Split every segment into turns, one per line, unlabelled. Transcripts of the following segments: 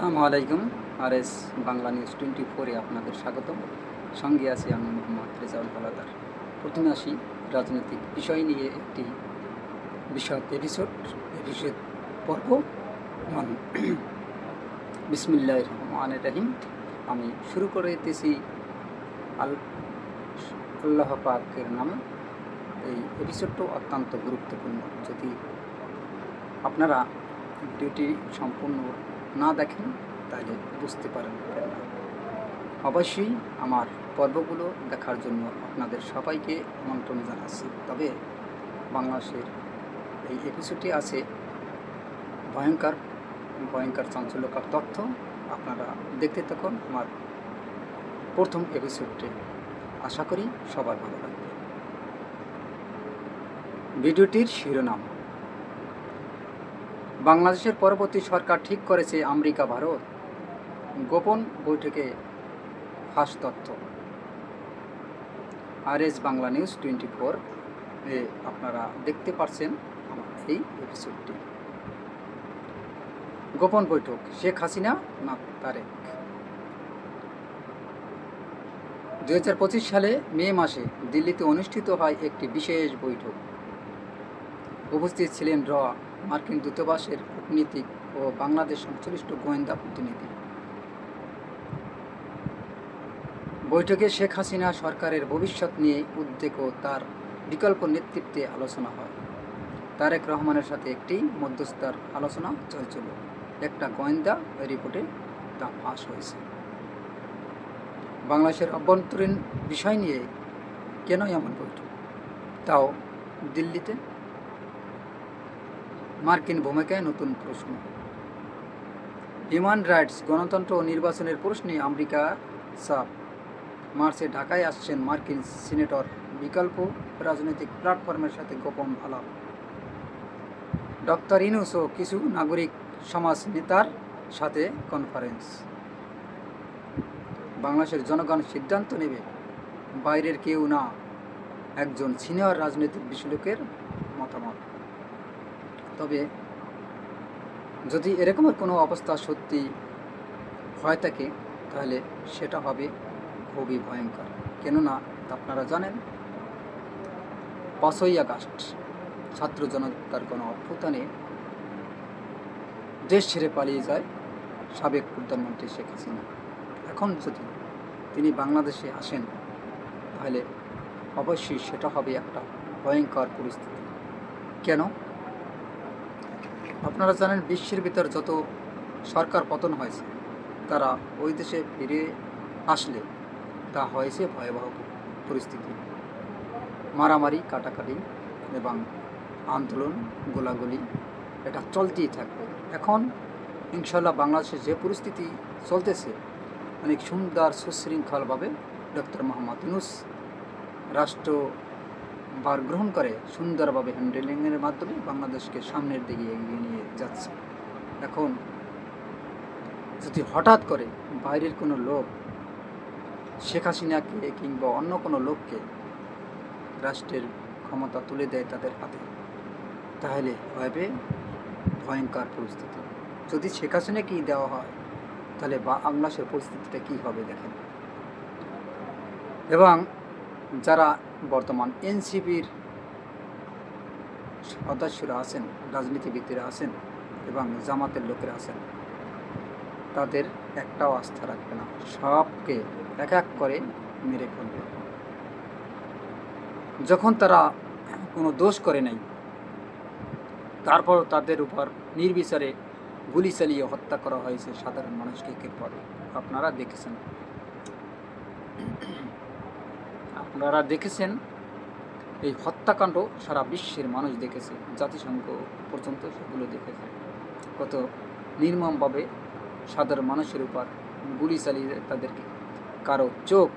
আসসালামু আলাইকুম R S Bangla news twenty ফোরে আপনাদের স্বাগতম। সঙ্গে আছি আমি মোহাম্মদ রেজাউল হালাদার। প্রথমে আসি রাজনৈতিক বিষয় নিয়ে একটি বিষয় এপিসোড এপিসোড পর্ব। ওয়ান বিসমিল্লাহ রহমান রাহিম। আমি শুরু করে দিতেছি আল, আল্লাহ পাকের নামে। এই এপিসোডটাও অত্যন্ত গুরুত্বপূর্ণ। যদি আপনারা ভিডিওটি সম্পূর্ণ না দেখেন, তাহলে বুঝতে পারেন অবশ্যই আমার পর্বগুলো দেখার জন্য আপনাদের সবাইকে আমন্ত্রণ জানাচ্ছি। তবে বাংলাদেশের এই এপিসোডটি আছে ভয়ঙ্কর ভয়ঙ্কর চাঞ্চল্যকর তথ্য। আপনারা দেখতে থাকুন আমার প্রথম এপিসোডটি আশা করি সবার ভালো লাগবে। ভিডিওটির শিরোনাম। বাংলাদেশের পরবর্তী সরকার ঠিক করেছে আমেরিকা, ভারত। গোপন বৈঠকে ফাঁস তথ্য। R S Bangla news twenty four এ আপনারা দেখতে পাচ্ছেন এই এপিসোডটি গোপন বৈঠক, শেখ হাসিনা না তারেক? দু হাজার পঁচিশ সালে মে মাসে দিল্লিতে অনুষ্ঠিত হয় একটি বিশেষ বৈঠক। উপস্থিত ছিলেন র মার্কিন দূতাবাসের কূটনীতিক ও বাংলাদেশ সংশ্লিষ্ট গোয়েন্দা প্রতিনিধি। বৈঠকে শেখ হাসিনা সরকারের ভবিষ্যৎ নিয়ে উদ্বেগ ও তার বিকল্প নেতৃত্বে আলোচনা হয়। তারেক রহমানের সাথে একটি মধ্যস্থার আলোচনা চলছিল। একটা গোয়েন্দা রিপোর্টে তা ফাঁস হয়েছে। বাংলাদেশের অভ্যন্তরীণ বিষয় নিয়ে কেন এমন বৈঠক? তাও দিল্লিতে? মার্কিন ভূমিকায় নতুন প্রশ্ন। হিউম্যান রাইটস গণতন্ত্র ও নির্বাচনের প্রশ্নে আমেরিকা সাপ মার্চে ঢাকায় আসছেন মার্কিন সিনেটর। বিকল্প রাজনৈতিক প্ল্যাটফর্মের সাথে গোপন আলাপ। ডক্টর ইনুস ও কিছু নাগরিক সমাজ নেতার সাথে কনফারেন্স। বাংলাদেশের জনগণ সিদ্ধান্ত নেবে, বাইরের কেউ না। একজন সিনিয়র রাজনৈতিক বিশ্লেষকের মতামত। তবে যদি এরকমের কোনো অবস্থা সত্যি হয় থাকে, তাহলে সেটা হবে খুবই ভয়ঙ্কর। কেননা, আপনারা জানেন, পাঁচই আগস্ট ছাত্র জনতার কোনো অভ্যুত্থানে দেশ ছেড়ে পালিয়ে যায় সাবেক প্রধানমন্ত্রী শেখ হাসিনা। এখন যদি তিনি বাংলাদেশে আসেন, তাহলে অবশ্যই সেটা হবে একটা ভয়ঙ্কর পরিস্থিতি। কেন? আপনারা জানেন বিশ্বের ভিতর যত সরকার পতন হয়েছে, তারা ওই দেশে ফিরে আসলে তা হয়েছে ভয়াবহ পরিস্থিতি। মারামারি, কাটাকাটি এবং আন্দোলন, গোলাগুলি, এটা চলতেই থাকবে। এখন ইনশাল্লাহ বাংলাদেশে যে পরিস্থিতি চলতেছে, অনেক সুন্দর সুশৃঙ্খলভাবে ডক্টর মোহাম্মদ ইউনুস রাষ্ট্র বার গ্রহণ করে সুন্দরভাবে হ্যান্ডেলিংয়ের মাধ্যমে বাংলাদেশকে সামনের দিকে এগিয়ে নিয়ে যাচ্ছে। এখন যদি হঠাৎ করে বাইরের কোনো লোক, শেখ হাসিনাকে কিংবা অন্য কোনো লোককে রাষ্ট্রের ক্ষমতা তুলে দেয় তাদের হাতে, তাহলে হবে ভয়ঙ্কর পরিস্থিতি। যদি শেখ হাসিনাকে দেওয়া হয়, তাহলে বাংলাদেশের পরিস্থিতিটা কী হবে দেখেন। এবং যারা বর্তমান এনসিপির সদস্যরা আছেন, রাজনীতিবিদরা আছেন এবং জামাতের লোকেরা আছেন। তাদের একটাও আস্থা রাখবে না। সবকে এক এক করে মেরে ফেলবে। যখন তারা কোনো দোষ করে নাই, তারপর তাদের উপর নির্বিচারে গুলি চালিয়ে হত্যা করা হয়েছে সাধারণ মানুষকে পরে আপনারা দেখেছেন। আপনারা দেখেছেন, এই হত্যাকাণ্ড সারা বিশ্বের মানুষ দেখেছে, জাতিসংঘ পর্যন্ত সেগুলো দেখেছে। কত নির্মমভাবে সাধারণ মানুষের উপর গুলি চালিয়ে তাদেরকে কারও চোখ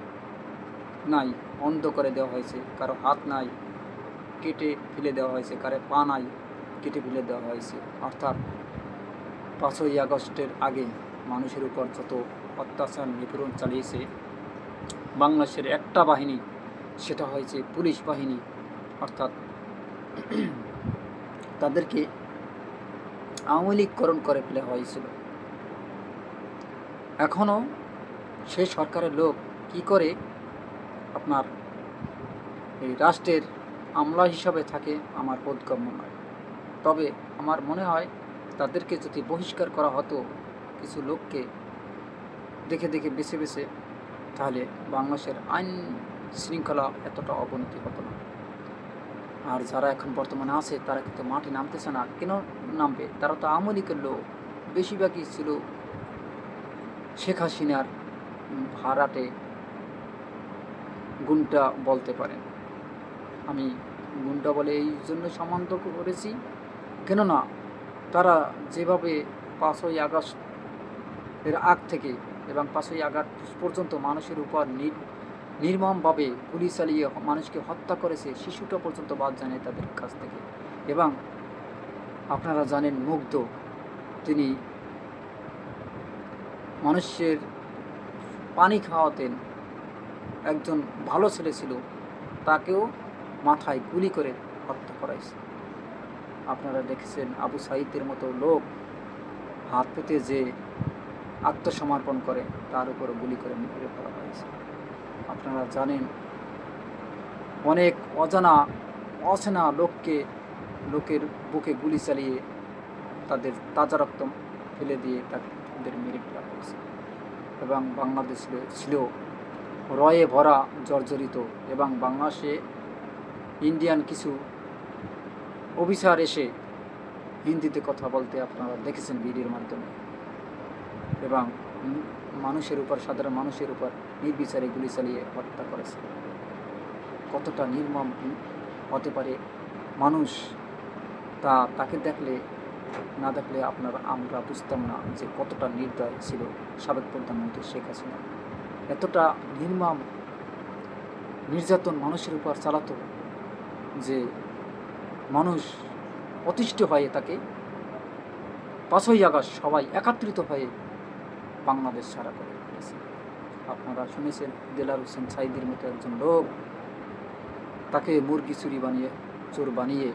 নাই অন্ধ করে দেওয়া হয়েছে, কারও হাত নাই কেটে ফেলে দেওয়া হয়েছে, কারও পা নাই কেটে ফেলে দেওয়া হয়েছে। অর্থাৎ পাঁচই আগস্টের আগে মানুষের উপর যত অত্যাচার নিপীড়ন চালিয়েছে, বাংলাদেশের একটা বাহিনী সেটা হয়েছে পুলিশ বাহিনী, অর্থাৎ তাদেরকে আওয়ামী করে ফেলা হয়েছিল। এখনও সেই সরকারের লোক কি করে আপনার এই রাষ্ট্রের আমলা হিসাবে থাকে আমার বোধগম্য নয়। তবে আমার মনে হয় তাদেরকে যদি বহিষ্কার করা হতো কিছু লোককে দেখে দেখে বেছে বেছে, তাহলে বাংলাদেশের আইন শৃঙ্খলা এতটা অবনতি হতো না। আর যারা এখন বর্তমানে আছে, তারা কিন্তু মাঠে নামতেছে না। কেন নামবে? তারা তো আওয়ামী লীগের লোক। বেশিরভাগই ছিল শেখ হাসিনার ভাড়াটে গুণটা বলতে পারেন। আমি গুণটা বলে এই জন্য সম্বন্ধ করেছি। কেননা তারা যেভাবে পাঁচই আগস্ট এর আগ থেকে এবং পাঁচই আগস্ট পর্যন্ত মানুষের উপর নির নির্মমভাবে গুলি চালিয়ে মানুষকে হত্যা করেছে শিশুটা পর্যন্ত বাদ জানে তাদের কাছ থেকে। এবং আপনারা জানেন মুগ্ধ, তিনি মানুষের পানি খাওয়াতেন। একজন ভালো ছেলে ছিল, তাকেও মাথায় গুলি করে হত্যা করাইছে। আপনারা দেখেছেন আবু সাইদের মতো লোক হাত পেতে যে আত্মসমর্পণ করে, তার উপর গুলি করে মেরে ফেলা হয়েছে। আপনারা জানেন। অনেক অজানা, অচেনা লোককে, লোকের বুকে গুলি চালিয়ে তাদের তাজা রক্ত ফেলে দিয়ে তাদের মেরে ফেলা হয়েছে। এবং বাংলাদেশ ছিল রয়ে ভরা, জর্জরিত এবং বাংলাদেশে ইন্ডিয়ান কিছু অফিসার এসে হিন্দিতে কথা বলতে আপনারা দেখেছেন ভিডিওর মাধ্যমে। এবং মানুষের উপর, সাধারণ মানুষের উপর নির্বিচারে গুলি চালিয়ে হত্যা করেছে। কতটা নির্মম হতে পারে মানুষ, তা তাকে দেখলে, না দেখলে আপনারা আমরা বুঝতাম না যে কতটা নির্দয় ছিল সাবেক প্রধানমন্ত্রী শেখ হাসিনা। এতটা নির্মম নির্যাতন মানুষের উপর চালাতো যে মানুষ অতিষ্ঠ হয়ে তাকে পাঁচই আগস্ট সবাই একত্রিত হয়ে বাংলাদেশ ছাড়া করে। আপনারা শুনেছেন দেলার হোসেন সাইদির মতো একজন লোক। তাকে মুরগি চুরি বানিয়ে, চোর বানিয়ে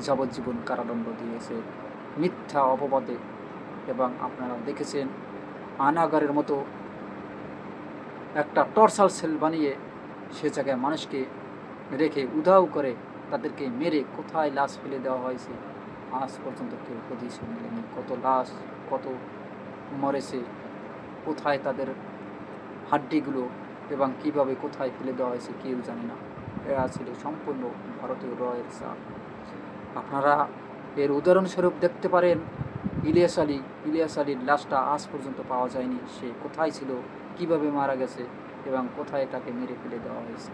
যাবজ্জীবন কারাদণ্ড দিয়েছে। মিথ্যা অপবাদে। এবং আপনারা দেখেছেন, আনাগারের মতো একটা টর্সাল সেল বানিয়ে সে জায়গায় মানুষকে রেখে উধাও করে তাদেরকে মেরে কোথায় লাশ ফেলে দেওয়া হয়েছে, আজ পর্যন্ত কেউ হদিস মেলেনি কত লাশ, কত মরেছে, কোথায় তাদের হাড্ডিগুলো এবং কীভাবে কোথায় ফেলে দেওয়া হয়েছে কেউ জানে না। এরা ছিল সম্পূর্ণ ভারতীয় রয়ের চা আপনারা এর উদাহরণস্বরূপ দেখতে পারেন, ইলিয়াস আলী, ইলিয়াস আলীর লাশটা আজ পর্যন্ত পাওয়া যায়নি। সে কোথায় ছিল, কীভাবে মারা গেছে এবং কোথায় তাকে মেরে ফেলে দেওয়া হয়েছে।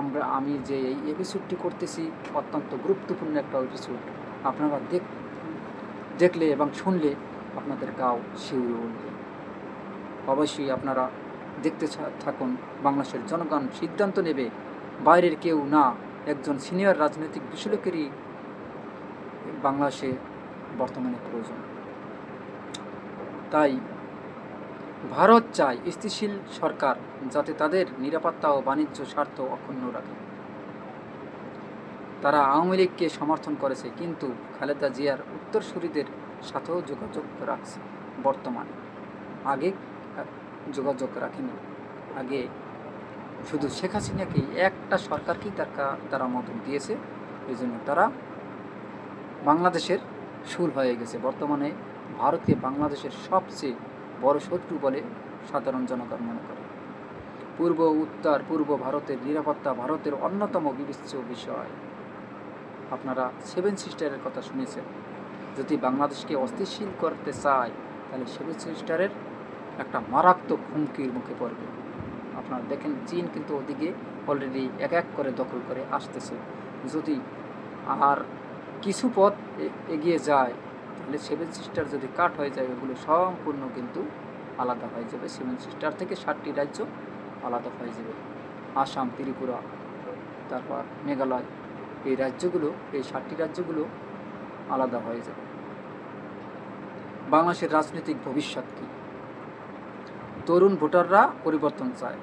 আমরা, আমি যে এই এপিসোডটি করতেছি, অত্যন্ত গুরুত্বপূর্ণ একটা এপিসোড আপনারা দেখ, দেখলে এবং শুনলে আপনাদের গাও শিউরে উঠবে। অবশ্যই আপনারা দেখতে থাকুন। বাংলাদেশের জনগণ সিদ্ধান্ত নেবে, বাইরের কেউ না, একজন সিনিয়র রাজনৈতিক বিশ্লেষকেরই বাংলাদেশে বর্তমানে প্রয়োজন। তাই ভারত চায় স্থিতিশীল সরকার যাতে তাদের নিরাপত্তা ও বাণিজ্য স্বার্থ অক্ষুণ্ণ রাখে। তারা আওয়ামী লীগকে সমর্থন করেছে, কিন্তু খালেদা জিয়ার উত্তরসূরিদের সাথেও যোগাযোগ রাখছে বর্তমানে। আগে যোগাযোগ রাখেনি। আগে শুধু শেখ হাসিনাকেই, একটা সরকারকেই তার তারা মদত দিয়েছে। এই জন্য তারা বাংলাদেশের সুর হয়ে গেছে। বর্তমানে ভারতে বাংলাদেশের সবচেয়ে বড় শত্রু বলে সাধারণ জনগণ মনে করে। পূর্ব উত্তর, পূর্ব ভারতের নিরাপত্তা ভারতের অন্যতম বিবেচ্য বিষয়। আপনারা সেভেন সিস্টারের কথা শুনেছেন। যদি বাংলাদেশকে অস্থিতিশীল করতে চায়, তাহলে সেভেন সিস্টারের একটা মারাত্মক হুমকির মুখে পড়বে। আপনারা দেখেন, চীন কিন্তু ওদিকে অলরেডি এক এক করে দখল করে আসতেছে। যদি আর কিছু পথ এগিয়ে যায়, তাহলে সেভেন সিস্টার যদি কাট হয়ে যায়, ওগুলো সম্পূর্ণ কিন্তু আলাদা হয়ে যাবে। সেভেন সিস্টার থেকে ষাটটি রাজ্য আলাদা হয়ে যাবে। আসাম, ত্রিপুরা, তারপর মেঘালয়, এই রাজ্যগুলো, এই ষাটটি রাজ্যগুলো আলাদা হয়ে যাবে। বাংলাদেশের রাজনৈতিক ভবিষ্যৎ কী? তরুণ ভোটাররা পরিবর্তন চায়।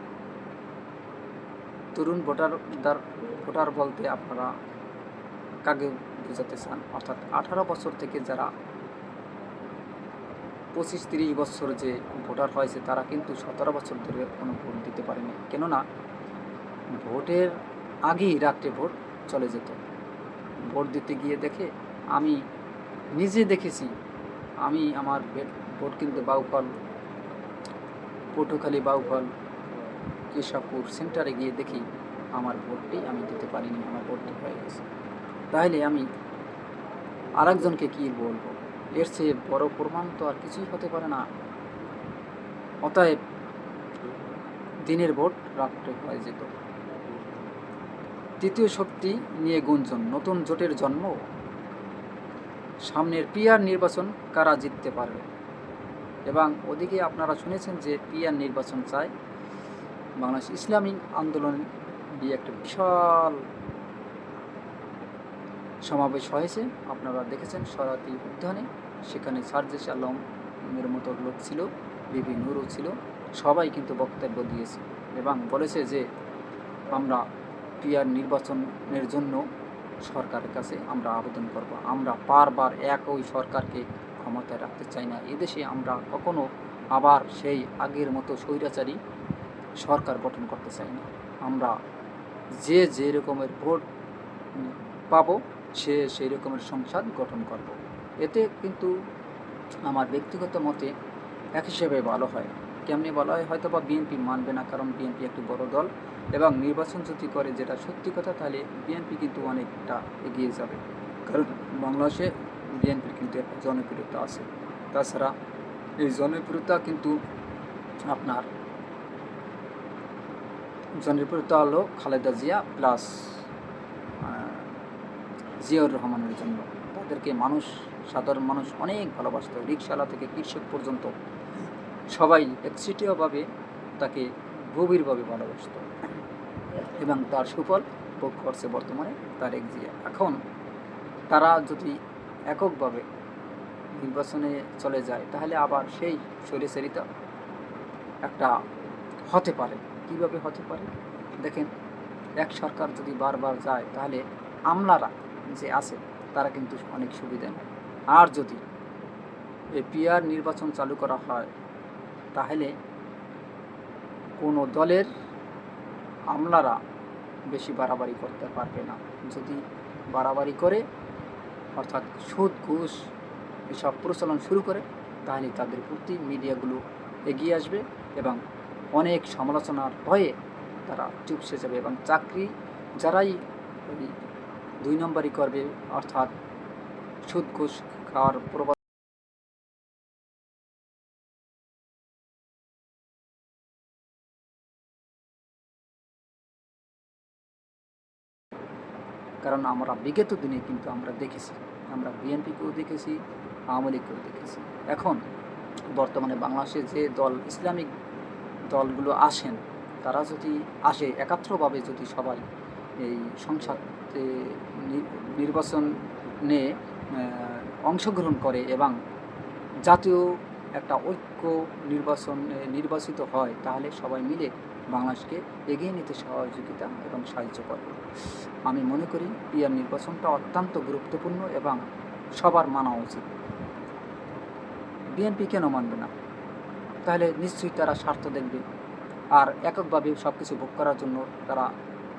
তরুণ ভোটার দার- ভোটার বলতে আপনারা কাকে বোঝাতে চান? অর্থাৎ আঠারো বছর থেকে যারা পঁচিশ, তিরিশ বছর যে ভোটার হয়েছে, তারা কিন্তু সতেরো বছর ধরে কোনো ভোট দিতে পারেনি। কেননা ভোটের আগেই রাত্রে ভোট চলে যেত। ভোট দিতে গিয়ে দেখে আমি নিজে দেখেছি, আমি আমার ভোট কিনতে বাউফল পটুখালী বাউফল কেশবপুর সেন্টারে গিয়ে দেখি আমার ভোটটি আমি দিতে পারিনি, আমার ভোটটি হয়ে গেছে। তাহলে আমি আরেকজনকে কী বলব? এর চেয়ে বড় প্রমাণ তো আর কিছুই হতে পারে না। অতএব দিনের ভোট রাত্রে হয়ে যেত। তৃতীয় শক্তি নিয়ে গুঞ্জন, নতুন জোটের জন্ম? সামনের পিয়ার নির্বাচন কারা জিততে পারবে? এবং ওদিকে আপনারা শুনেছেন যে পিয়ার নির্বাচন চায় বাংলাদেশ ইসলামিক আন্দোলন দিয়ে একটা বিশাল সমাবেশ হয়েছে। আপনারা দেখেছেন সরাতি উদ্যানে, সেখানে সার্জেস আলমের মতো লোক ছিল, বিবি নুরও ছিল, সবাই কিন্তু বক্তব্য দিয়েছে এবং বলেছে যে আমরা পিয়ার নির্বাচনের জন্য সরকারের কাছে আমরা আবেদন করব। আমরা বারবার একই সরকারকে ক্ষমতায় রাখতে চাই না। এদেশে আমরা কখনো আবার সেই আগের মতো স্বৈরাচারী সরকার গঠন করতে চাই না। আমরা যে যে রকমের ভোট পাবো, সে সেই রকমের সংসদ গঠন করব। এতে কিন্তু আমার ব্যক্তিগত মতে এক হিসেবে ভালো হয়। কেমনি বলা হয়? হয়তো বা বিএনপি মানবে না, কারণ বিএনপি একটি বড় দল এবং নির্বাচন যদি করে যেটা সত্যি কথা, তাহলে বিএনপি কিন্তু অনেকটা এগিয়ে যাবে। কারণ বাংলাদেশে বিএনপির কিন্তু একটা জনপ্রিয়তা আছে। তাছাড়া এই জনপ্রিয়তা কিন্তু আপনার জনপ্রিয়তা হলো খালেদা জিয়া প্লাস জিয়াউর রহমানের জন্য। তাদেরকে মানুষ, সাধারণ মানুষ অনেক ভালোবাসত। রিক্সাওয়ালা থেকে কৃষক পর্যন্ত সবাই একচিটিয়াভাবে তাকে গভীরভাবে ভালোবাসত এবং তার সুফল ভোগ করছে বর্তমানে তারেক জিয়া। এখন তারা যদি এককভাবে নির্বাচনে চলে যায়, তাহলে আবার সেই স্বৈরাচারিতা একটা হতে পারে। কীভাবে হতে পারে? দেখেন, এক সরকার যদি বারবার যায়, তাহলে আমলারা যে আছে, তারা কিন্তু অনেক সুবিধা নেয়। আর যদি পিআর নির্বাচন চালু করা হয়, তাহলে কোনো দলের আমলারা বেশি বাড়াবাড়ি করতে পারবে না। যদি বাড়াবাড়ি করে অর্থাৎ সুদ, ঘুষ এসব প্রচলন শুরু করে, তাহলে তাদের প্রতি মিডিয়াগুলো এগিয়ে আসবে এবং অনেক সমালোচনার ভয়ে তারা চুপসে যাবে এবং চাকরি যারাই দুই নম্বরই করবে, অর্থাৎ সুদ, ঘুষ খাওয়ার প্রবল কারণ আমরা বিগত দিনে কিন্তু আমরা দেখেছি। আমরা বিএনপিকেও দেখেছি, আওয়ামী লীগকেও দেখেছি। এখন বর্তমানে বাংলাদেশে যে দল, ইসলামিক দলগুলো আসেন, তারা যদি আসে, একাত্রভাবে যদি সবাই এই সংসদে নির্বাচনে অংশগ্রহণ করে এবং জাতীয় একটা ঐক্য নির্বাচন নির্বাচিত হয়, তাহলে সবাই মিলে বাংলাদেশকে এগিয়ে নিতে সহযোগিতা এবং সাহায্য করবে। আমি মনে করি পিয়ার নির্বাচনটা অত্যন্ত গুরুত্বপূর্ণ এবং সবার মানা উচিত। বিএনপি কেন মানবে না? তাহলে নিশ্চয়ই তারা স্বার্থ দেখবে আর এককভাবে সব কিছু ভোগ করার জন্য তারা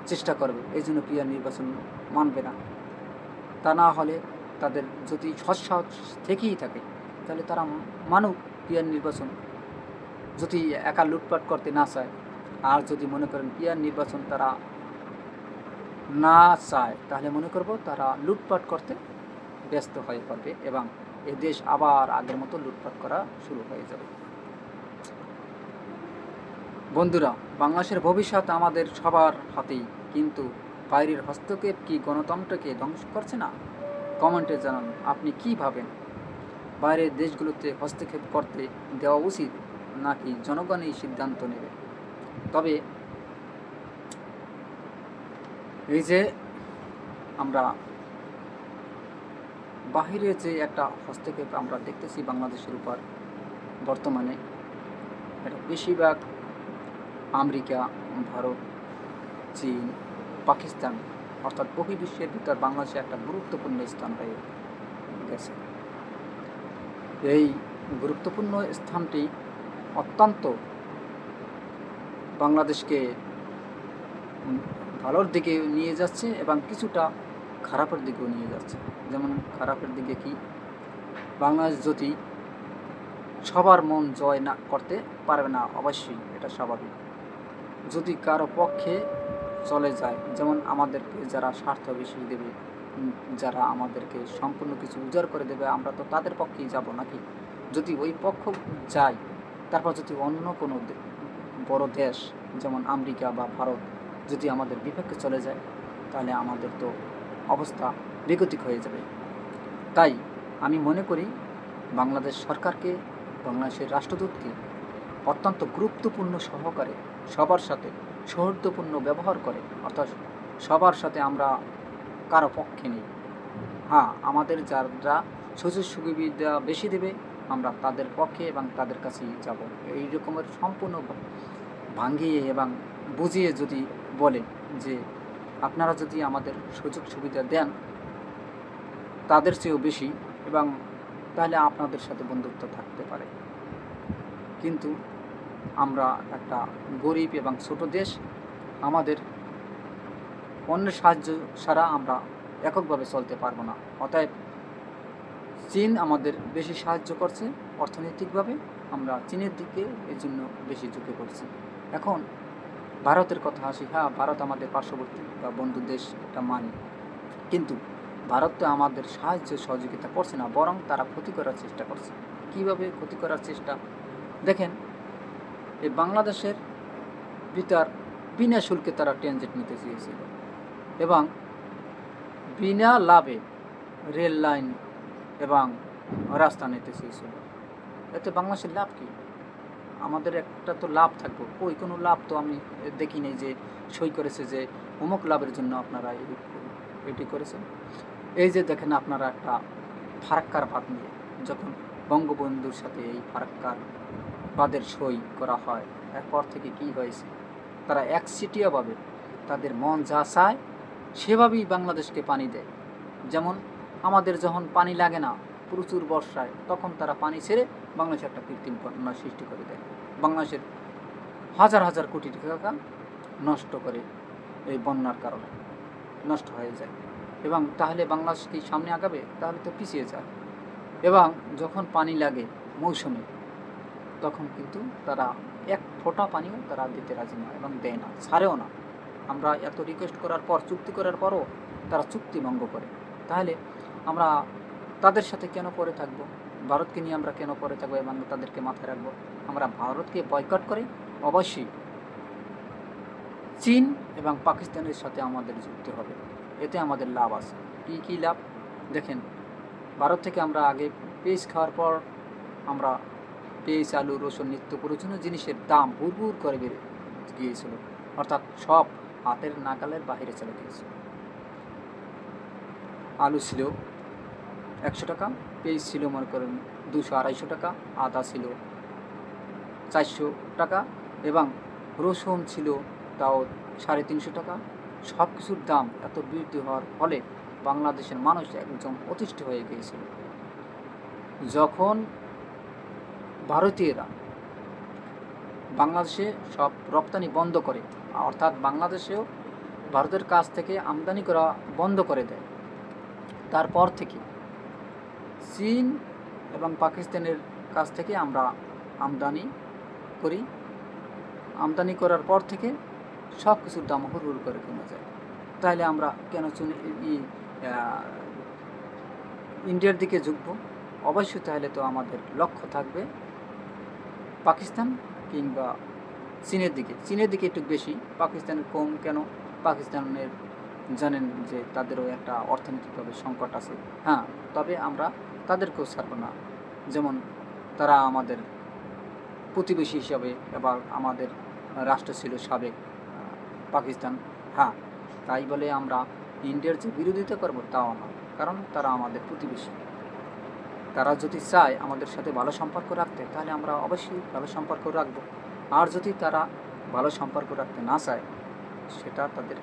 চেষ্টা করবে। এই জন্য পিয়ার নির্বাচন মানবে না। তা না হলে তাদের যদি সৎসাহস থেকেই থাকে, তাহলে তারা মানুক পিয়ার নির্বাচন। যদি একা লুটপাট করতে না চায়, আর যদি মনে করেন পিয়ার নির্বাচন তারা না চায়, তাহলে মনে করব তারা লুটপাট করতে ব্যস্ত হয়ে পড়বে এবং এ দেশ আবার আগের মতো লুটপাট করা শুরু হয়ে যাবে। বন্ধুরা, বাংলাদেশের ভবিষ্যৎ আমাদের সবার হাতেই, কিন্তু বাইরের হস্তক্ষেপ কি গণতন্ত্রকে ধ্বংস করছে না? কমেন্টে জানান, আপনি কি ভাবেন? বাইরের দেশগুলোতে হস্তক্ষেপ করতে দেওয়া উচিত নাকি জনগণই সিদ্ধান্ত নেবে? তবে এই যে আমরা বাহিরে যে একটা হস্তক্ষেপ আমরা দেখতেছি বাংলাদেশের উপর বর্তমানে, এটা বেশিরভাগ আমেরিকা, ভারত, চীন, পাকিস্তান, অর্থাৎ বহির্বিশ্বের ভিতর বাংলাদেশে একটা গুরুত্বপূর্ণ স্থান হয়ে গেছে। এই গুরুত্বপূর্ণ স্থানটি অত্যন্ত বাংলাদেশকে ভালোর দিকে নিয়ে যাচ্ছে এবং কিছুটা খারাপের দিকেও নিয়ে যাচ্ছে। যেমন খারাপের দিকে কি? বাংলাদেশ যদি সবার মন জয় না করতে পারবে না, অবশ্যই এটা স্বাভাবিক। যদি কারও পক্ষে চলে যায়, যেমন আমাদেরকে যারা স্বার্থ বেশি দেবে যারা আমাদেরকে সম্পূর্ণ কিছু উজাড় করে দেবে, আমরা তো তাদের পক্ষেই যাব নাকি? যদি ওই পক্ষ যায়, তারপর যদি অন্য কোনো বড় দেশ, যেমন আমেরিকা বা ভারত যদি আমাদের বিপক্ষে চলে যায়, তাহলে আমাদের তো অবস্থা বিগতিক হয়ে যাবে। তাই আমি মনে করি বাংলাদেশ সরকারকে, বাংলাদেশের রাষ্ট্রদূতকে অত্যন্ত গুরুত্বপূর্ণ সহকারে সবার সাথে সৌহার্দ্যপূর্ণ ব্যবহার করে, অর্থাৎ সবার সাথে আমরা কারও পক্ষে নেই। হ্যাঁ আমাদের যারা সুযোগ সুবিধা বেশি দেবে, আমরা তাদের পক্ষে এবং তাদের কাছেই যাব। এই রকমের সম্পূর্ণ ভাঙ্গিয়ে এবং বুঝিয়ে যদি বলে যে আপনারা যদি আমাদের সুযোগ সুবিধা দেন তাদের চেয়েও বেশি এবং তাহলে আপনাদের সাথে বন্ধুত্ব থাকতে পারে। কিন্তু আমরা একটা গরিব এবং ছোট দেশ, আমাদের অন্যের সাহায্য ছাড়া আমরা এককভাবে চলতে পারব না। অতএব চীন আমাদের বেশি সাহায্য করছে, অর্থনৈতিকভাবে আমরা চীনের দিকে এই জন্য বেশি ঝুঁকে পড়ছি। এখন ভারতের কথা আসি হ্যাঁ ভারত আমাদের পার্শ্ববর্তী বা বন্ধু দেশ, এটা মানি। কিন্তু ভারত তো আমাদের সাহায্য সহযোগিতা করছে না, বরং তারা ক্ষতি করার চেষ্টা করছে। কীভাবে ক্ষতি করার চেষ্টা? দেখেন, এই বাংলাদেশের ভিতর বিনা শুল্কে তারা ট্রানজিট নিতে চেয়েছিল এবং বিনা লাভে রেল লাইন এবং রাস্তা নিতে চেয়েছিল। এতে বাংলাদেশের লাভ কি? আমাদের একটা তো লাভ থাকবে। ওই কোনো লাভ তো আমি দেখি নাই যে সই করেছে যে অমুক লাভের জন্য আপনারা এটি করেছেন। এই যে দেখেন আপনারা একটা ফারাক্কার বাদ নিয়ে যখন বঙ্গবন্ধুর সাথে এই ফারাক্কার বাদের সই করা হয়, এরপর থেকে কি হয়েছে? তারা একচিটিয়াভাবে তাদের মন যা চায় সেভাবেই বাংলাদেশকে পানি দেয়। যেমন আমাদের যখন পানি লাগে না, প্রচুর বর্ষায়, তখন তারা পানি ছেড়ে বাংলাদেশে একটা কৃত্রিম ঘটনা সৃষ্টি করে দেয়। বাংলাদেশের হাজার হাজার কোটি টাকা নষ্ট করে এই বন্যার কারণে নষ্ট হয়ে যায়। এবং তাহলে বাংলাদেশ কি সামনে আগাবে? তাহলে তো পিছিয়ে যায়। এবং যখন পানি লাগে মৌসুমে, তখন কিন্তু তারা এক ফোঁটা পানিও তারা দিতে রাজি নয় এবং দেয় না, ছাড়েও না। আমরা এত রিকোয়েস্ট করার পর, চুক্তি করার পরও তারা চুক্তি ভঙ্গ করে। তাহলে আমরা তাদের সাথে কেন পরে থাকব? ভারতকে নিয়ে আমরা কেন পরে থাকব এবং তাদেরকে মাথায় রাখব? আমরা ভারতকে বয়কট করে, অবশ্যই চীন এবং পাকিস্তানের সাথে আমাদের যুক্ত হবে। এতে আমাদের লাভ আছে। কী কী লাভ? দেখেন, ভারত থেকে আমরা আগে পেঁয়াজ খাওয়ার পর আমরা পেঁয়াজ, আলু, রসুন নিত্য প্রয়োজনীয় জিনিসের দাম হুড় করে বেড়ে গিয়েছিল। অর্থাৎ সব হাতের নাগালের বাইরে চলে গিয়েছিল। আলু ছিল একশো টাকা, পেঁয়াজ ছিল মনে করেন দুশো আড়াইশো টাকা, আদা ছিল চারশো টাকা এবং রসুন ছিল তাও সাড়ে তিনশো টাকা। সব কিছুর দাম এত বৃদ্ধি হওয়ার ফলে বাংলাদেশের মানুষ একদম অতিষ্ঠ হয়ে গিয়েছিল। যখন ভারতীয়রা বাংলাদেশে সব রপ্তানি বন্ধ করে, অর্থাৎ বাংলাদেশেও ভারতের কাছ থেকে আমদানি করা বন্ধ করে দেয়, তারপর থেকে চীন এবং পাকিস্তানের কাছ থেকে আমরা আমদানি করি। আমদানি করার পর থেকে সব কিছুর দাম হুড় করে কমে যায়। তাহলে আমরা কেন চুনি ইন্ডিয়ার দিকে ঝুঁকব? অবশ্যই তাহলে তো আমাদের লক্ষ্য থাকবে পাকিস্তান কিংবা চীনের দিকে। চীনের দিকে একটু বেশি পাকিস্তানের কম কেন? পাকিস্তানের জানেন যে তাদেরও একটা অর্থনৈতিকভাবে সংকট আছে। হ্যাঁ তবে আমরা তাদেরকেও ছাড়ব না। যেমন তারা আমাদের প্রতিবেশী হিসাবে এবার আমাদের রাষ্ট্র ছিল সাবেক পাকিস্তান। হ্যাঁ তাই বলে আমরা ইন্ডিয়ার যে বিরোধিতা করব তাও না, কারণ তারা আমাদের প্রতিবেশী। তারা যদি চায় আমাদের সাথে ভালো সম্পর্ক রাখতে, তাহলে আমরা অবশ্যই ভালো সম্পর্ক রাখব। আর যদি তারা ভালো সম্পর্ক রাখতে না চায়, সেটা তাদের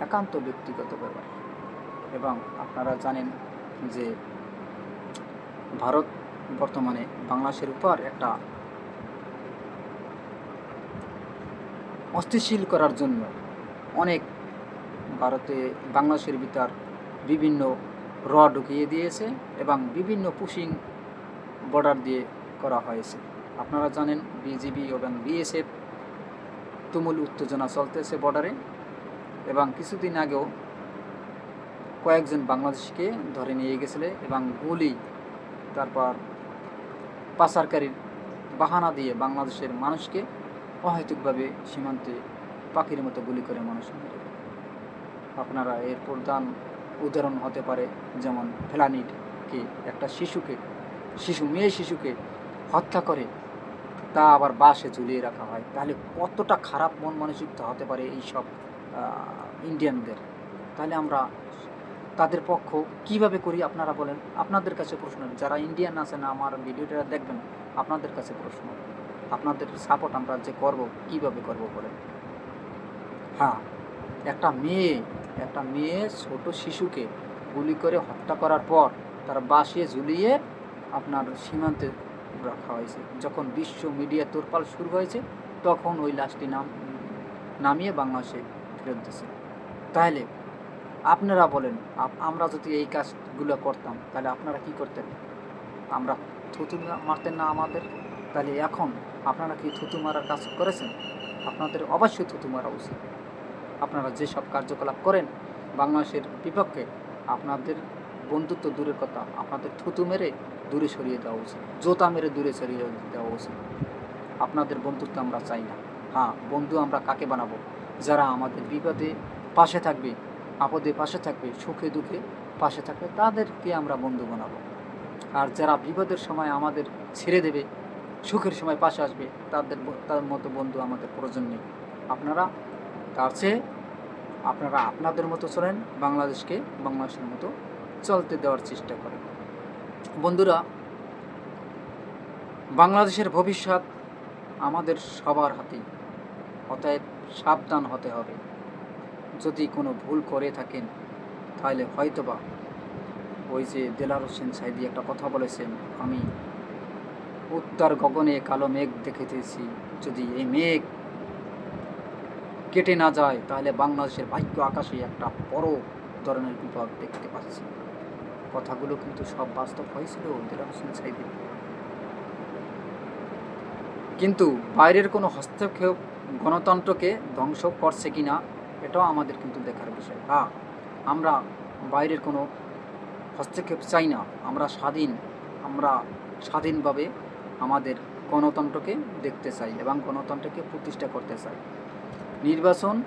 একান্ত ব্যক্তিগত ব্যাপার। এবং আপনারা জানেন যে ভারত বর্তমানে বাংলাদেশের উপর একটা অস্থিতিশীল করার জন্য অনেক ভারতে বাংলাদেশের ভিতর বিভিন্ন র ঢুকিয়ে দিয়েছে এবং বিভিন্ন পুশিং বর্ডার দিয়ে করা হয়েছে। আপনারা জানেন বিজিবি এবং বিএসএফ তুমুল উত্তেজনা চলতেছে বর্ডারে এবং কিছুদিন আগেও কয়েকজন বাংলাদেশকে ধরে নিয়ে গেছিলে এবং গুলি, তারপর পাচারকারীর বাহানা দিয়ে বাংলাদেশের মানুষকে অহেতুকভাবে সীমান্তে পাখির মতো গুলি করে মানুষ মেরে আপনারা এর প্রধান উদাহরণ হতে পারে যেমন ফেলানিকে একটা শিশুকে, শিশু, মেয়ে শিশুকে হত্যা করে, তা আবার বাসে ঝুলিয়ে রাখা হয়। তাহলে কতটা খারাপ মন মানসিকতা হতে পারে এই সব ইন্ডিয়ানদের তাহলে আমরা তাদের পক্ষ কীভাবে করি আপনারা বলেন? আপনাদের কাছে প্রশ্ন। যারা ইন্ডিয়ান আছেন, আমার ভিডিওটা দেখবেন, আপনাদের কাছে প্রশ্ন। আপনাদের সাপোর্ট আমরা যে করব, কীভাবে করব বলেন? হ্যাঁ একটা মেয়ে একটা মেয়ে ছোট শিশুকে গুলি করে হত্যা করার পর তার বাসে ঝুলিয়ে আপনার সীমান্তে রাখা হয়েছে। যখন বিশ্ব মিডিয়া তোরপাল শুরু হয়েছে, তখন ওই লাশটি নাম, নামিয়ে বাংলাদেশে ফেরত দিয়েছে। তাহলে আপনারা বলেন আমরা যদি এই কাজগুলো করতাম, তাহলে আপনারা কি করতেন? আমরা থুতু মারতেন না আমাদের? তাহলে এখন আপনারা কি থুতু মারার কাজ করেছেন? আপনাদের অবশ্যই থুতু মারা উচিত। আপনারা যেসব কার্যকলাপ করেন বাংলাদেশের বিপক্ষে, আপনাদের বন্ধুত্ব দূরের কথা, আপনাদের থুতু মেরে দূরে সরিয়ে দেওয়া উচিত। জোতা মেরে দূরে সরিয়ে দেওয়া উচিত। আপনাদের বন্ধুত্ব আমরা চাই না। হ্যাঁ বন্ধু আমরা কাকে বানাবো? যারা আমাদের বিপদে পাশে থাকবে, আপদে পাশে থাকবে, সুখে দুঃখে পাশে থাকবে, তাদেরকে আমরা বন্ধু বানাবো। আর যারা বিপদের সময় আমাদের ছেড়ে দেবে সুখের সময় পাশে আসবে। তাদের তার মতো বন্ধু আমাদের প্রয়োজন নেই। আপনারা তার চেয়ে আপনারা আপনাদের মতো চলেন, বাংলাদেশকে বাংলাদেশের মতো চলতে দেওয়ার চেষ্টা করেন। বন্ধুরা, বাংলাদেশের ভবিষ্যৎ আমাদের সবার হাতেই, অতএব সাবধান হতে হবে। যদি কোনো ভুল করে থাকেন, তাহলে হয়তোবা ওই যে দেলার হোসেন সাইদি একটা কথা বলেছেন, আমি উত্তর গগনে কালো মেঘ দেখিতেছি। যদি এই মেঘ কেটে না যায়, তাহলে বাংলাদেশের ভাগ্য আকাশে একটা বড় ধরনের বিপদ দেখতে পাচ্ছি। কথাগুলো কিন্তু সব বাস্তব হয়েছিল দেলার হোসেন সাইদি কিন্তু বাইরের কোনো হস্তক্ষেপ গণতন্ত্রকে ধ্বংস করছে কি না এটাও আমাদের কিন্তু দেখার বিষয়। হ্যাঁ আমরা বাইরের কোনো হস্তক্ষেপ চাই না। আমরা স্বাধীন, আমরা স্বাধীনভাবে আমাদের গণতন্ত্রকে দেখতে চাই এবং গণতন্ত্রকে প্রতিষ্ঠা করতে চাই। নির্বাচন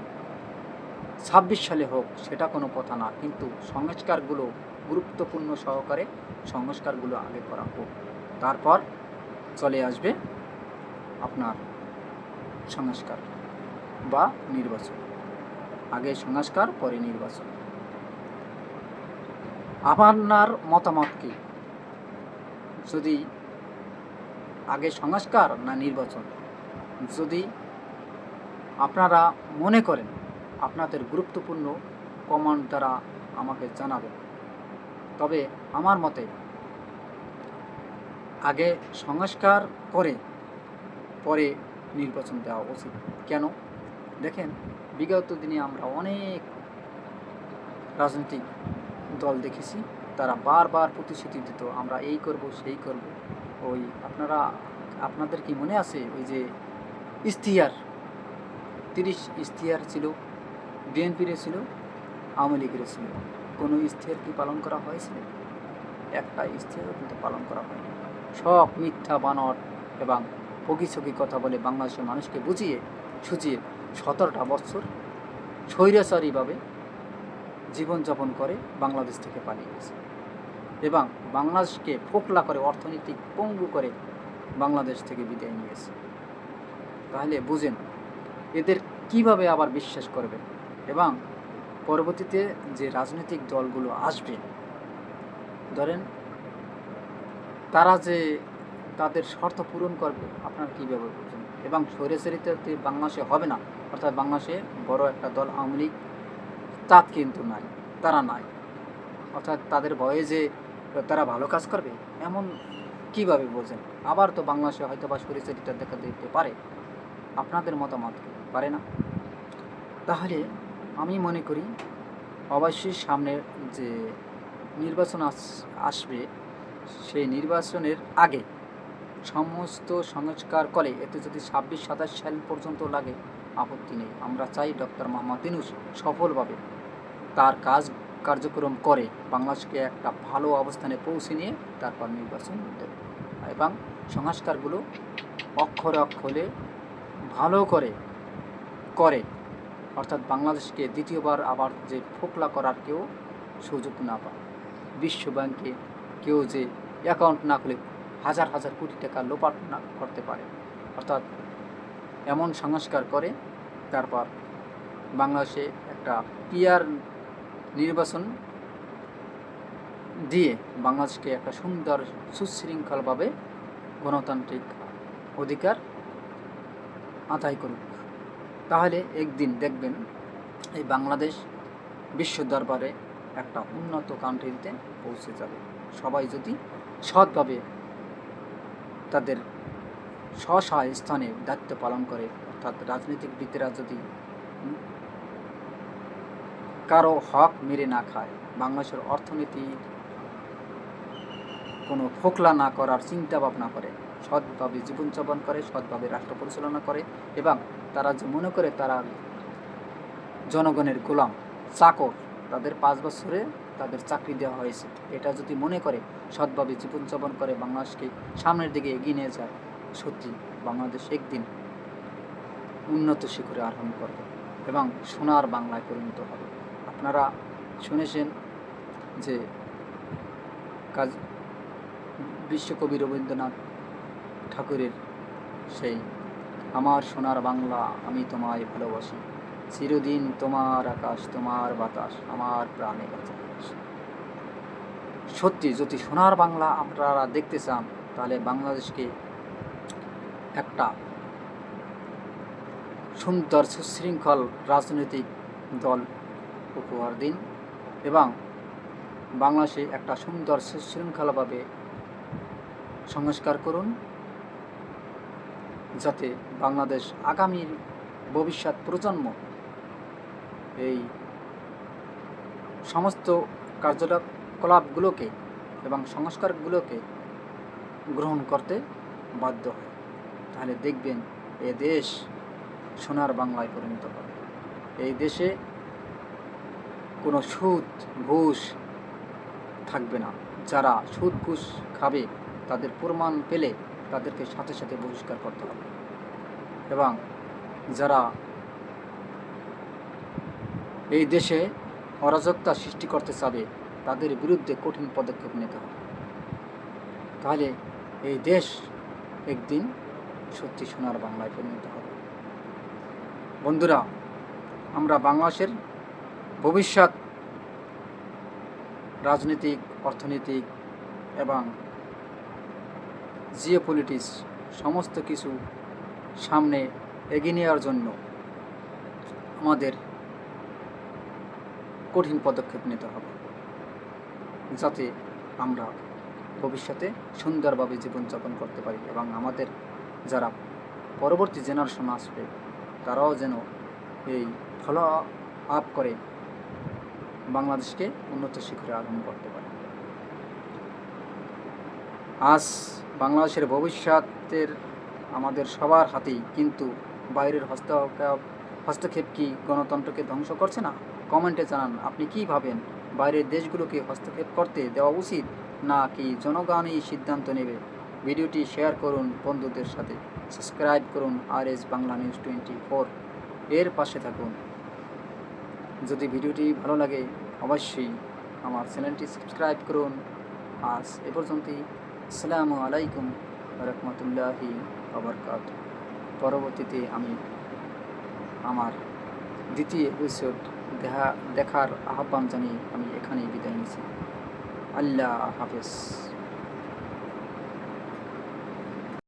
ছাব্বিশ সালে হোক, সেটা কোনো কথা না, কিন্তু সংস্কারগুলো গুরুত্বপূর্ণ সহকারে সংস্কারগুলো আগে করা হোক। তারপর চলে আসবে আপনার সংস্কার বা নির্বাচন। আগে সংস্কার, পরে নির্বাচন। আপনার মতামত কি? যদি আগে সংস্কার না নির্বাচন? যদি আপনারা মনে করেন আপনাদের গুরুত্বপূর্ণ কমান্ড দ্বারা আমাকে জানাবেন, তবে আমার মতে আগে সংস্কার করে পরে নির্বাচন দেওয়া উচিত। কেন? দেখেন, বিগত দিনে আমরা অনেক রাজনৈতিক দল দেখেছি, তারা বারবার প্রতিশ্রুতি দিত, আমরা এই করব, সেই করব। ওই আপনারা, আপনাদের কি মনে আছে ওই যে ইস্তিহার তিরিশ ইস্তিহার ছিল, বিএনপির ছিল, আওয়ামী লীগের ছিল। কোনো ইস্তিহার কি পালন করা হয়েছিল? একটা ইস্তিহারও কিন্তু পালন করা হয়নি। সব মিথ্যা বানর এবং পগিছগি কথা বলে বাংলাদেশের মানুষকে বুঝিয়ে সুঝিয়ে সতেরোটা বছর স্বৈরাচারীভাবে জীবনযাপন করে বাংলাদেশ থেকে পালিয়ে গেছে। এবং বাংলাদেশকে ফোকলা করে অর্থনৈতিক পঙ্গু করে বাংলাদেশ থেকে বিদায় নিয়েছে। তাহলে বুঝেন, এদের কীভাবে আবার বিশ্বাস করবেন এবং পরবর্তীতে যে রাজনৈতিক দলগুলো আসবে, ধরেন তারা যে তাদের শর্ত পূরণ করবে, আপনারা ব্যবহার বুঝবেন এবং স্বৈরাচারিতাতে বাংলাদেশে হবে না, অর্থাৎ বাংলাদেশে বড় একটা দল আওয়ামী লীগ তা কিন্তু নাই, তারা নাই। অর্থাৎ তাদের ভয়ে যে তারা ভালো কাজ করবে? এমন কীভাবে বোঝেন আবার তো বাংলাদেশে হয়তো বা সরিচারিতা দেখা দিতে পারে। আপনাদের মতামত? পারে না? তাহলে আমি মনে করি, অবশ্যই সামনের যে নির্বাচন আস- আসবে, সেই নির্বাচনের আগে সমস্ত সংস্কার করে এতে যদি ছাব্বিশ, সাতাশ সাল পর্যন্ত লাগে, আপত্তি নেই। আমরা চাই ডক্টর মোহাম্মদ ইনুস সফলভাবে তার কাজ কার্যক্রম করে, বাংলাদেশকে একটা ভালো অবস্থানে পৌঁছে নিয়ে তারপর নির্বাচন দেবে। এবং সংস্কারগুলো অক্ষরে অক্ষরে ভালো করে করে। অর্থাৎ বাংলাদেশকে দ্বিতীয়বার আবার যে ফোকলা করার কেউ সুযোগ না পায়। বিশ্ব ব্যাংকে কেউ যে অ্যাকাউন্ট না খুলে হাজার হাজার কোটি টাকা লোপাট না করতে পারে। অর্থাৎ এমন সংস্কার করে, তারপর বাংলাদেশে একটা পিয়ার নির্বাচন দিয়ে বাংলাদেশকে একটা সুন্দর সুশৃঙ্খলভাবে গণতান্ত্রিক অধিকার আদায় করুক। তাহলে একদিন দেখবেন এই বাংলাদেশ বিশ্ব দরবারে একটা উন্নত কান্ট্রিতে পৌঁছে যাবে। সবাই যদি সৎভাবে তাদের স্ব স্থানে দায়িত্ব পালন করে, অর্থাৎ রাজনীতিকবিদরা যদি কারও হক মেরে না খায়। বাংলাদেশের অর্থনীতি কোনো ফোকলা না করার চিন্তা ভাবনা করে, সৎভাবে জীবনযাপন করে, সৎভাবে রাষ্ট্র পরিচালনা করে এবং তারা যে মনে করে তারা জনগণের গোলাম, চাকর, তাদের পাঁচ বছরে তাদের চাকরি দেওয়া হয়েছে। এটা যদি মনে করে, সৎভাবে জীবনযাপন করে, বাংলাদেশকে সামনের দিকে এগিয়ে নিয়ে যায়, সত্যি বাংলাদেশ একদিন উন্নত শিখরে আরোহণ করবে এবং সোনার বাংলায় পরিণত হবে। আপনারা শুনেছেন যে কাজ, বিশ্বকবি রবীন্দ্রনাথ ঠাকুরের সেই, আমার সোনার বাংলা আমি তোমায় ভালোবাসি, চিরদিন তোমার আকাশ, তোমার বাতাস, আমার প্রাণে বাতাস সত্যি, যদি সোনার বাংলা আপনারা দেখতে চান, তাহলে বাংলাদেশকে একটা সুন্দর সুশৃঙ্খল রাজনৈতিক দল উপহার দিন এবং বাংলাদেশে একটা সুন্দর শৃঙ্খলাভাবে সংস্কার করুন, যাতে বাংলাদেশ আগামীর ভবিষ্যৎ প্রজন্ম এই সমস্ত কার্যকলাপগুলোকে এবং সংস্কারগুলোকে গ্রহণ করতে বাধ্য হয়। তাহলে দেখবেন এ দেশ সোনার বাংলায় পরিণত হবে। এই দেশে কোনো সুদ, ঘুষ থাকবে না। যারা সুদ, ঘুষ খাবে, তাদের প্রমাণ পেলে তাদেরকে সাথে সাথে বহিষ্কার করতে হবে। এবং যারা এই দেশে অরাজকতা সৃষ্টি করতে চাবে, তাদের বিরুদ্ধে কঠিন পদক্ষেপ নিতে হবে। তাহলে এই দেশ একদিন সত্যি সোনার বাংলায় পরিণত হবে। বন্ধুরা, আমরা বাংলাদেশের ভবিষ্যৎ, রাজনৈতিক, অর্থনৈতিক এবং জিও সমস্ত কিছু সামনে এগিয়ে নেওয়ার জন্য আমাদের কঠিন পদক্ষেপ নিতে হবে যাতে আমরা ভবিষ্যতে সুন্দরভাবে জীবনযাপন করতে পারি এবং আমাদের যারা পরবর্তী জেনারেশন আসবে, তারাও যেন এই ফলো আপ করে বাংলাদেশকে উন্নত শিখরে আরোহণ করতে পারে। আজ বাংলাদেশের ভবিষ্যতের আমাদের সবার হাতেই কিন্তু বাইরের হস্তক্ষেপ হস্তক্ষেপ কি গণতন্ত্রকে ধ্বংস করছে না? কমেন্টে জানান, আপনি কি ভাবেন? বাইরের দেশগুলোকে হস্তক্ষেপ করতে দেওয়া উচিত না কি জনগণই সিদ্ধান্ত নেবে? ভিডিওটি শেয়ার করুন বন্ধুদের সাথে। সাবস্ক্রাইব করুন R S Bangla news twenty four. এর পাশে থাকুন। যদি ভিডিওটি ভালো লাগে, অবশ্যই আমার চ্যানেলটি সাবস্ক্রাইব করুন। আজ এ পর্যন্তই। আসসালামু আলাইকুম রহমতুল্লাহি আবরকাত পরবর্তীতে আমি আমার দ্বিতীয় এপিসোড দেখা, দেখার আহ্বান জানিয়ে আমি এখানেই বিদায় নিচ্ছি। আল্লাহ হাফেজ।